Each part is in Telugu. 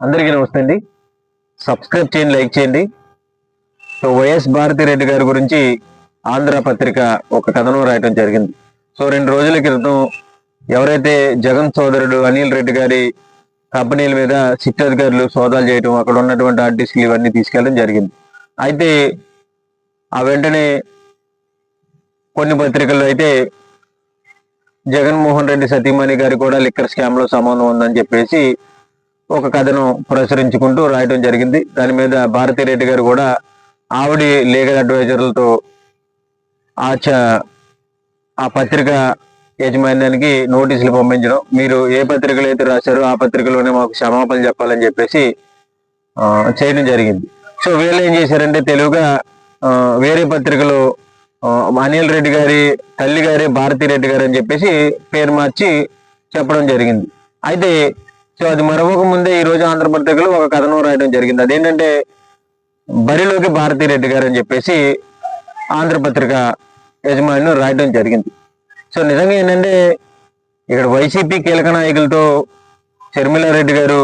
అందరికీ నమస్తే అండి. సబ్స్క్రైబ్ చేయండి లైక్ చేయండి. సో వైఎస్ భారతి రెడ్డి గారి గురించి ఆంధ్ర పత్రిక ఒక కథనం రాయటం జరిగింది. సో రెండు రోజుల క్రితం ఎవరైతే జగన్ సోదరుడు అనిల్ రెడ్డి గారి కంపెనీల మీద సిట్ అధికారులు సోదాలు చేయటం అక్కడ ఉన్నటువంటి ఆర్టిస్టులు ఇవన్నీ తీసుకెళ్ళడం జరిగింది. అయితే ఆ వెంటనే కొన్ని పత్రికల్లో అయితే జగన్మోహన్ రెడ్డి సతీమణి గారి కూడా లిక్కర్ స్కామ్లో సంబంధం ఉందని చెప్పేసి ఒక కథను ప్రచురించుకుంటూ రాయడం జరిగింది. దాని మీద భారతీ రెడ్డి గారు కూడా ఆవిడ లీగల్ అడ్వైజర్లతో ఆ చ ఆ పత్రిక యాజమాన్యానికి నోటీసులు పంపించడం. మీరు ఏ పత్రికలు అయితే రాశారో ఆ పత్రికలోనే మాకు క్షమాపణ చెప్పాలని చెప్పేసి చేయడం జరిగింది. సో వీళ్ళు ఏం చేశారంటే తెలుగుగా వేరే పత్రికలో అనిల్ రెడ్డి గారి తల్లి గారి భారతీ రెడ్డి గారు అని చెప్పేసి పేరు మార్చి చెప్పడం జరిగింది. అయితే సో అది మరొక ముందే ఈ రోజు ఆంధ్రపత్రికలో ఒక కథనం రాయడం జరిగింది. అదేంటంటే బరిలోకి భారతీ రెడ్డి గారు అని చెప్పేసి ఆంధ్రపత్రిక యజమాని రాయడం జరిగింది. సో నిజంగా ఏంటంటే ఇక్కడ వైసీపీ కీలక నాయకులతో షర్మిలారెడ్డి గారు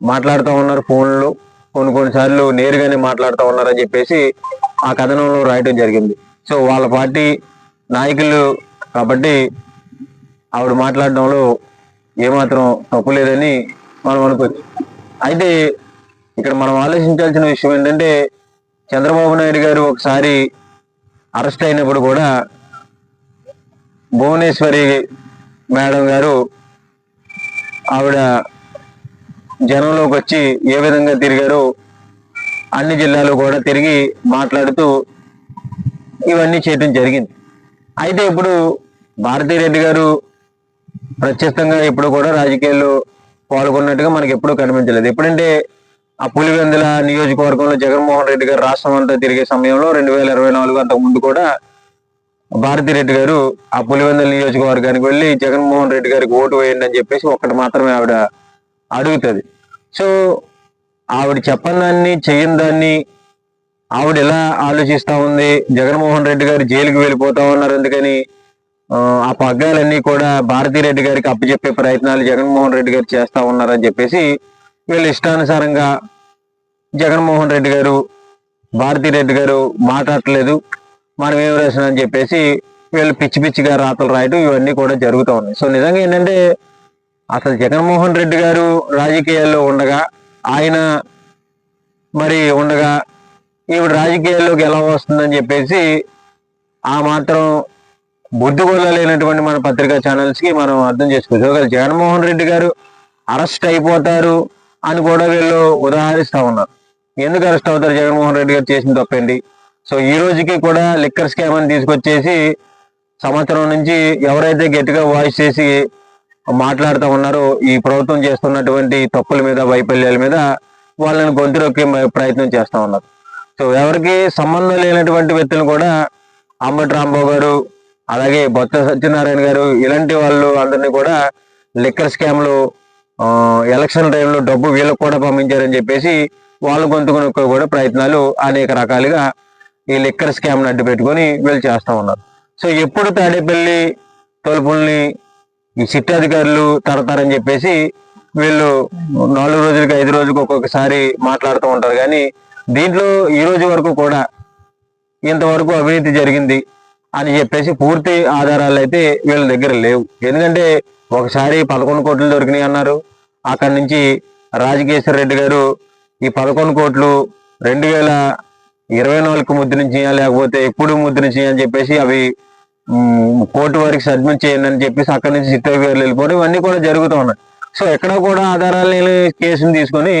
మాట్లాడుతూ ఉన్నారు ఫోన్లో. కొన్ని కొన్నిసార్లు నేరుగానే మాట్లాడుతూ ఉన్నారని చెప్పేసి ఆ కథనంలో రాయటం జరిగింది. సో వాళ్ళ పార్టీ నాయకులు కాబట్టి ఆవిడ మాట్లాడడంలో ఏమాత్రం తప్పు లేదని మనం అనుకోవచ్చు. అయితే ఇక్కడ మనం ఆలోచించాల్సిన విషయం ఏంటంటే చంద్రబాబు నాయుడు గారు ఒకసారి అరెస్ట్ అయినప్పుడు కూడా భువనేశ్వరి మేడం గారు ఆవిడ జనంలోకి వచ్చి ఏ విధంగా తిరిగారో అన్ని జిల్లాలు కూడా తిరిగి మాట్లాడుతూ ఇవన్నీ చేయడం జరిగింది. అయితే ఇప్పుడు భారతీరెడ్డి గారు ప్రత్యక్షంగా ఇప్పుడు కూడా రాజకీయాల్లో పాల్గొన్నట్టుగా మనకి ఎప్పుడూ కనిపించలేదు. ఎప్పుడంటే ఆ పులివెందుల నియోజకవర్గంలో జగన్మోహన్ రెడ్డి గారు రాష్ట్రం అంతా తిరిగే సమయంలో రెండు వేల ఇరవై నాలుగు అంతకు ముందు కూడా భారతిరెడ్డి గారు ఆ పులివెందుల నియోజకవర్గానికి వెళ్ళి జగన్మోహన్ రెడ్డి గారికి ఓటు వేయండి అని చెప్పేసి ఒక్కటి మాత్రమే ఆవిడ అడుగుతుంది. సో ఆవిడ చెప్పని దాన్ని చేయని దాన్ని ఆవిడ ఎలా ఆలోచిస్తా ఉంది? జగన్మోహన్ రెడ్డి గారు జైలుకి వెళ్ళిపోతా ఉన్నారు ఎందుకని? ఆ, పగ్గాలన్నీ కూడా భారతీరెడ్డి గారికి అప్పచెప్పే ప్రయత్నాలు జగన్మోహన్ రెడ్డి గారు చేస్తా ఉన్నారని చెప్పేసి వీళ్ళు ఇష్టానుసారంగా జగన్మోహన్ రెడ్డి గారు భారతీరెడ్డి గారు మాట్లాడట్లేదు మనం ఏం రాసినా అని చెప్పేసి వీళ్ళు పిచ్చి పిచ్చిగా రాతలు రాయడం ఇవన్నీ కూడా జరుగుతూ ఉన్నాయి. సో నిజంగా ఏంటంటే అసలు జగన్మోహన్ రెడ్డి గారు రాజకీయాల్లో ఉండగా ఆయన మరి ఉండగా ఈవిడ రాజకీయాల్లోకి ఎలా వస్తుందని చెప్పేసి ఆ మాత్రం బుద్ధి లేనటువంటి మన పత్రికా ఛానల్స్కి మనం అర్థం చేసుకోవచ్చు. ఒకవేళ జగన్మోహన్ రెడ్డి గారు అరెస్ట్ అయిపోతారు అని కూడా వీళ్ళు ఉదాహరిస్తా ఉన్నారు. ఎందుకు అరెస్ట్ అవుతారు జగన్మోహన్ రెడ్డి గారు చేసిన తప్పండి సో ఈ రోజుకి కూడా లిక్కర్ స్కామ్ అని తీసుకొచ్చేసి సంవత్సరం నుంచి ఎవరైతే గట్టిగా వాయిస్ చేసి మాట్లాడుతూ ఉన్నారో ఈ ప్రభుత్వం చేస్తున్నటువంటి తప్పుల మీద వైఫల్యాల మీద వాళ్ళని గొంతురొక్కి ప్రయత్నం చేస్తూ ఉన్నారు. సో ఎవరికి సంబంధం లేనటువంటి వ్యక్తులు కూడా అంబటి రాంబాబు గారు అలాగే బొత్త సత్యనారాయణ గారు ఇలాంటి వాళ్ళు అందరినీ కూడా లిక్కర్ స్కామ్లు ఎలక్షన్ టైంలో డబ్బు వీళ్ళకు కూడా పంపించారని చెప్పేసి వాళ్ళు గొంతుకుని కూడా ప్రయత్నాలు అనేక రకాలుగా ఈ లిక్కర్ స్కామ్ అడ్డు పెట్టుకొని వీళ్ళు చేస్తూ ఉన్నారు. సో ఎప్పుడు తాడేపల్లి తలుపుల్ని ఈ సిట్ అధికారులు తడతారని చెప్పేసి వీళ్ళు నాలుగు రోజులకి ఐదు రోజులకు ఒక్కొక్కసారి మాట్లాడుతూ ఉంటారు. కానీ దీంట్లో ఈ రోజు వరకు కూడా ఇంతవరకు అవినీతి జరిగింది. అని చెప్పేసి పూర్తి ఆధారాలు అయితే వీళ్ళ దగ్గర లేవు. ఎందుకంటే ఒకసారి పదకొండు కోట్లు దొరికినాయి అన్నారు. అక్కడి నుంచి రాజకేశ్వర రెడ్డి గారు ఈ పదకొండు కోట్లు రెండు వేల ఇరవై నాలుగు ముద్ర లేకపోతే ఎప్పుడు ముద్ర అని చెప్పేసి అవి కోర్టు వారికి సబ్మిట్ చేయండి అని చెప్పేసి అక్కడి నుంచి సిట్ గారు వెళ్ళిపోవడం ఇవన్నీ కూడా జరుగుతూ ఉన్నాయి. సో ఎక్కడ కూడా ఆధారాలు లేని కేసుని తీసుకొని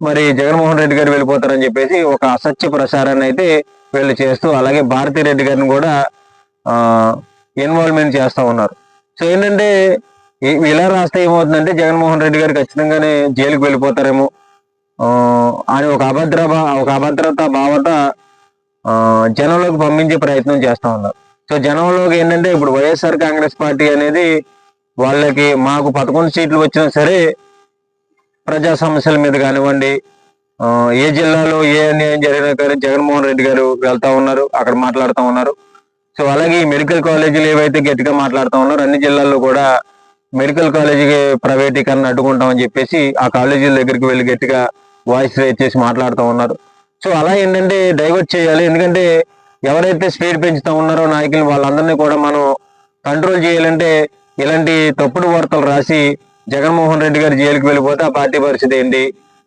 మరి జగన్మోహన్ రెడ్డి గారు వెళ్ళిపోతారని చెప్పేసి ఒక అసత్య ప్రసారాన్ని అయితే వీళ్ళు చేస్తూ అలాగే భారతీ రెడ్డి గారిని కూడా ఇన్వాల్వ్మెంట్ చేస్తూ ఉన్నారు. సో ఏంటంటే ఇలా రాస్తే ఏమవుతుందంటే జగన్మోహన్ రెడ్డి గారు ఖచ్చితంగానే జైలుకి వెళ్ళిపోతారేమో. అని ఒక అభద్ర భా- ఒక అభద్రత భావత జనంలోకి పంపించే ప్రయత్నం చేస్తూ ఉన్నారు. సో జనంలోకి ఏంటంటే ఇప్పుడు వైఎస్ఆర్ కాంగ్రెస్ పార్టీ అనేది వాళ్ళకి మాకు పదకొండు సీట్లు వచ్చినా సరే ప్రజా సమస్యల మీద కానివ్వండి ఏ జిల్లాలో ఏ అన్యాయం జరిగినా కానీ జగన్మోహన్ రెడ్డి గారు వెళ్తా ఉన్నారు అక్కడ మాట్లాడుతూ ఉన్నారు. సో అలాగే ఈ మెడికల్ కాలేజీలు ఏవైతే గట్టిగా మాట్లాడుతూ ఉన్నారో అన్ని జిల్లాల్లో కూడా మెడికల్ కాలేజీకి ప్రైవేటీకరణ అడ్డుకుంటామని చెప్పేసి ఆ కాలేజీల దగ్గరికి వెళ్ళి గట్టిగా వాయిస్ రేజ్ చేసి మాట్లాడుతూ ఉన్నారు. సో అలా ఏంటంటే డైవర్ట్ చేయాలి. ఎందుకంటే ఎవరైతే స్పీడ్ పెంచుతూ ఉన్నారో నాయకులు వాళ్ళందరినీ కూడా మనం కంట్రోల్ చేయాలంటే ఇలాంటి తప్పుడు వార్తలు రాసి జగన్మోహన్ రెడ్డి గారు జైలుకి వెళ్ళిపోతే ఆ పార్టీ పరిస్థితి ఏంటి?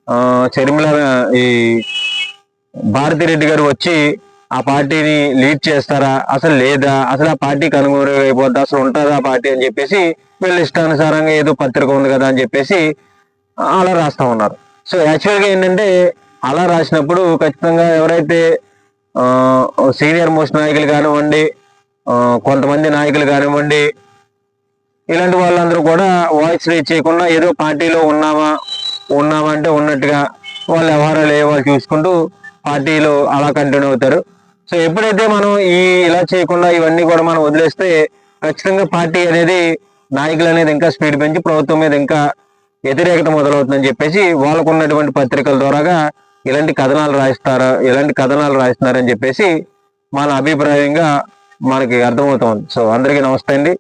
ఆ షర్మిల ఈ భారతిరెడ్డి గారు వచ్చి ఆ పార్టీని లీడ్ చేస్తారా? అసలు లేదా? అసలు ఆ పార్టీ అనుగుణంగా అయిపోద్దా? అసలు ఉంటుందా పార్టీ అని చెప్పేసి వీళ్ళు ఇష్టానుసారంగా ఏదో పత్రిక ఉంది కదా అని చెప్పేసి అలా రాస్తా ఉన్నారు. సో యాక్చువల్గా ఏంటంటే అలా రాసినప్పుడు ఖచ్చితంగా ఎవరైతే సీనియర్ మోస్ట్ నాయకులు కానివ్వండి కొంతమంది నాయకులు కానివ్వండి ఇలాంటి వాళ్ళందరూ కూడా వాయిస్ రేజ్ చేయకుండా ఏదో పార్టీలో ఉన్నామా ఉన్నామా అంటే ఉన్నట్టుగా వాళ్ళ వ్యవహారాలు ఏ వాళ్ళు చూసుకుంటూ పార్టీలో అలా కంటిన్యూ అవుతారు. సో ఎప్పుడైతే మనం ఈ ఇలా చేయకుండా ఇవన్నీ కూడా మనం వదిలేస్తే ఖచ్చితంగా పార్టీ అనేది నాయకులు అనేది ఇంకా స్పీడ్ పెంచి ప్రభుత్వం మీద ఇంకా వ్యతిరేకత మొదలవుతుందని చెప్పేసి వాళ్ళకు ఉన్నటువంటి పత్రికల ద్వారాగా ఇలాంటి కథనాలు రాయిస్తారా ఇలాంటి కథనాలు రాయిస్తున్నారని చెప్పేసి మన అభిప్రాయంగా మనకి అర్థమవుతుంది. సో అందరికీ నమస్తే అండి.